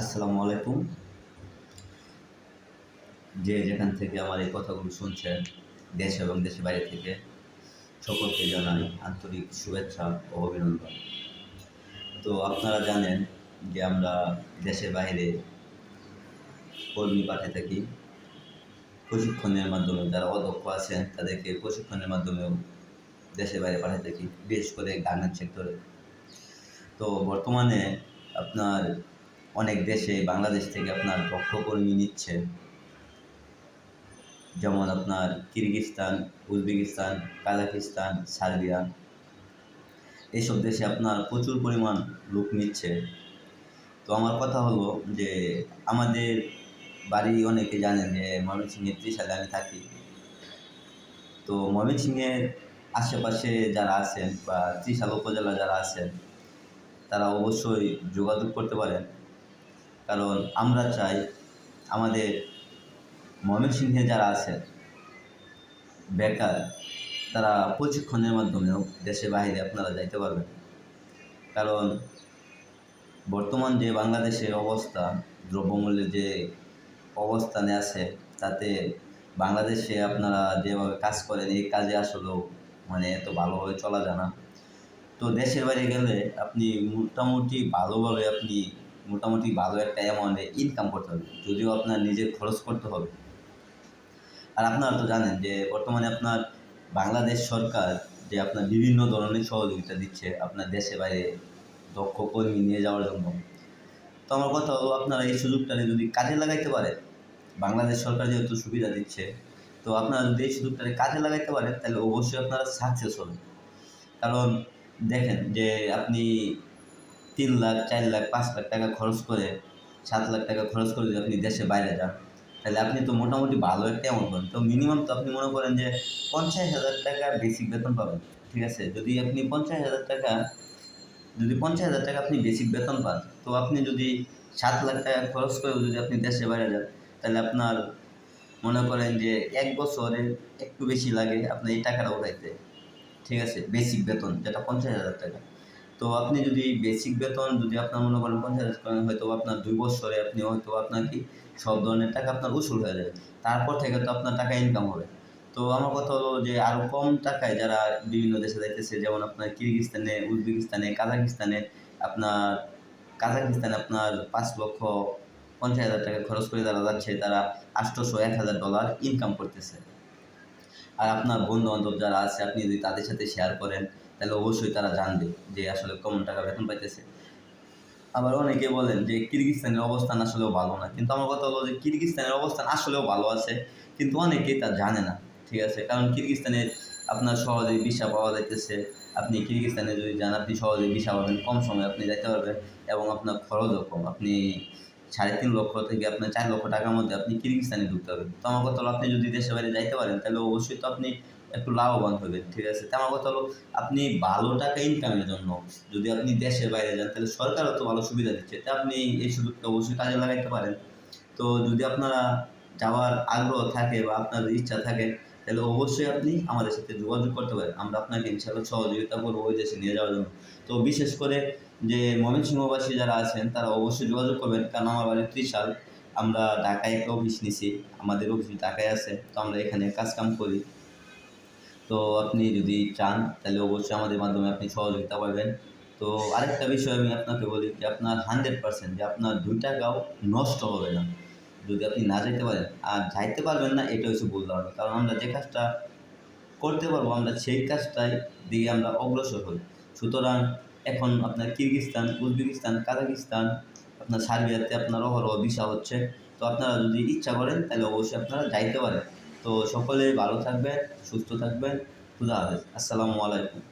আসসালামু আলাইকুম। যে যেখান থেকে আমার এই কথাগুলো শুনছেন, দেশ এবং দেশের বাইরে থেকে, সকলকে জানাই আন্তরিক শুভেচ্ছা ও অভিনন্দন। তো আপনারা জানেন যে আমরা দেশের বাইরে কর্মী পাঠিয়ে থাকি। প্রশিক্ষণের মাধ্যমে যারা অদক্ষ আছেন, তাদেরকে প্রশিক্ষণের মাধ্যমেও দেশের বাইরে পাঠিয়ে থাকি, বিশেষ করে গার্মেন্ট সেক্টরে। তো বর্তমানে আপনার অনেক দেশে বাংলাদেশ থেকে আপনার দক্ষ কর্মী নিচ্ছে। যেমন আপনার কিরগিস্তান, উজবেকিস্তান কাজাকিস্তান সার্বিয়া। এইসব দেশে আপনার প্রচুর পরিমাণ লোক নিচ্ছে। তো আমার কথা হলো যে, আমাদের বাড়ি অনেকে জানেন যে, ময়মনসিংহের ত্রিশালে আমি থাকি। তো ময়মনসিংহের আশেপাশে যারা আছেন বা ত্রিশাল উপজেলা যারা আছেন, তারা অবশ্যই যোগাযোগ করতে পারেন। কারণ আমরা চাই আমাদের ময়মনসিংহে যারা আছেন, বেকার, তারা প্রশিক্ষণের মাধ্যমেও দেশে বাইরে আপনারা যাইতে পারবেন। কারণ বর্তমান যে বাংলাদেশের অবস্থা, দ্রব্যমূল্যের যে অবস্থানে আছে, তাতে বাংলাদেশে আপনারা যেভাবে কাজ করেন, এই কাজে আসলেও মানে এত ভালোভাবে চলা যায় না। তো দেশের বাইরে গেলে আপনি মোটামুটি ভালোভাবে আপনি মোটামুটি ভালো একটা অ্যামাউন্টে ইনকাম করতে হবে, যদিও আপনার নিজের খরচ করতে হবে। আর আপনারা তো জানেন যে বর্তমানে আপনার বাংলাদেশ সরকার যে আপনার বিভিন্ন ধরনের সহযোগিতা দিচ্ছে আপনার দেশে বাইরে দক্ষ কর্মী নিয়ে যাওয়ার জন্য। তো আমার কথা হলো, আপনারা এই সুযোগটাকে যদি কাজে লাগাইতে পারেন, বাংলাদেশ সরকার যেহেতু সুবিধা দিচ্ছে, তো আপনারা যদি এই সুযোগটাকে কাজে লাগাইতে পারেন, তাহলে অবশ্যই আপনারা সাকসেস হবেন। কারণ দেখেন যে আপনি তিন লাখ, চার লাখ, পাঁচ লাখ টাকা খরচ করে, সাত লাখ টাকা খরচ করে যদি আপনি দেশে বাইরে যান, তাহলে আপনি তো মোটামুটি ভালো একটা অ্যামাউন্ট পাবেন। তো মিনিমাম তো আপনি মনে করেন যে পঞ্চাশ হাজার টাকা বেসিক বেতন পাবেন, ঠিক আছে? যদি আপনি পঞ্চাশ হাজার টাকা, যদি পঞ্চাশ হাজার টাকা আপনি বেসিক বেতন পান, তো আপনি যদি সাত লাখ টাকা খরচ করেও যদি আপনি দেশে বাইরে যান, তাহলে আপনার মনে করেন যে এক বছরে একটু বেশি লাগে আপনি এই টাকাটা উঠাইতে, ঠিক আছে? বেসিক বেতন, যেটা পঞ্চাশ হাজার টাকা। তো আপনি যদি বেসিক বেতন যদি আপনার মনে করেন পঞ্চাশ হাজার টাকা, হয়তো আপনার দুই বছরে আপনি হয়তো আপনার কি সব ধরনের টাকা আপনার উসুল হয়ে যাবে। তারপর থেকে তো আপনার টাকা ইনকাম হবে। তো আমার কথা হলো যে আরও কম টাকায় যারা বিভিন্ন দেশে যাইতেছে, যেমন আপনার কিরগিস্তানে উজবেকিস্তানে কাজাকিস্তানে আপনার কাজাকিস্তানে আপনার পাঁচ লক্ষ পঞ্চাশ হাজার টাকা খরচ করে যারা যাচ্ছে, তারা আটশোশো এক হাজার ডলার ইনকাম করতেছে। আর আপনার বন্ধু বান্ধব যারা আছে, আপনি যদি তাদের সাথে শেয়ার করেন, তাহলে অবশ্যই তারা জানবে যে আসলে কেমন টাকা বেতন পাইতেছে। আবার অনেকে বলেন যে কিরগিস্তানের অবস্থান আসলেও ভালো না। কিন্তু আমার কথা হলো যে কিরগিস্তানের অবস্থান আসলেও ভালো আছে, কিন্তু অনেকেই তা জানে না, ঠিক আছে? কারণ কিরগিস্তানের আপনার সহজেই ভিসা পাওয়া যাইতেছে। আপনি কিরগিস্তানে যদি যান, আপনি সহজেই ভিসা পাবেন, কম সময়ে আপনি যাইতে পারবেন এবং আপনার খরচও কম। আপনি সাড়ে তিন লক্ষ থেকে আপনার চার লক্ষ টাকার মধ্যে আপনি কিরগিস্তানে ঢুকতে পারবেন তো আমার আপনি যদি দেশের বাইরে যাইতে পারেন, তাহলে অবশ্যই তো আপনি একটু লাভবান হবেন, ঠিক আছে? তো কথা আপনি ভালো টাকা ইনকামের জন্য যদি আপনি দেশের বাইরে যান, তাহলে সরকারও তো ভালো সুবিধা দিচ্ছে। তা আপনি এই সুযোগটা অবশ্যই কাজে লাগাইতে পারেন। তো যদি আপনারা যাওয়ার আগ্রহ থাকে বা আপনার ইচ্ছা থাকে তাহলে অবশ্যই আপনি আমাদের সাথে যোগাযোগ করতে পারেন। আমরা আপনাকে ইনশাআল্লাহ সহযোগিতা করব ওই দেশে নিয়ে যাওয়ার জন্য। তো বিশেষ করে যে ময়মনসিংহবাসী যারা আছেন, তারা অবশ্যই যোগাযোগ করবেন। কারণ আমার বাড়ি ত্রিশাল। আমরা ঢাকায় একটা অফিস নিছি। আমাদের অফিস ঢাকায় আছে। তো আমরা এখানে কাজকাম করি। তো আপনি যদি চান, তাহলে অবশ্যই আমাদের মাধ্যমে আপনি সহযোগিতা পাবেন তো আরেকটা বিষয় আমি আপনাকে বলি যে আপনার হান্ড্রেড পার্সেন্ট যে আপনার দুই টাকাও নষ্ট হবে না। যদি আপনি না যাইতে পারেন, আর যাইতে পারবেন না এটা হচ্ছে ভুল ধারণা। কারণ আমরা যে কাজটা করতে পারব, আমরা সেই কাজটাই দিকে আমরা অগ্রসর হই। সুতরাং এখন আপনার কিরগিস্তান, উজবেকিস্তান, কাজাকিস্তান, আপনার সার্বিয়াতে আপনার অহরহ ভিসা হচ্ছে। তো আপনারা যদি ইচ্ছা করেন, তাহলে অবশ্যই আপনারা যাইতে পারেন। তো সকলে ভালো থাকবেন, সুস্থ থাকবেন। খুদা হাফেজ। আসসালামু আলাইকুম।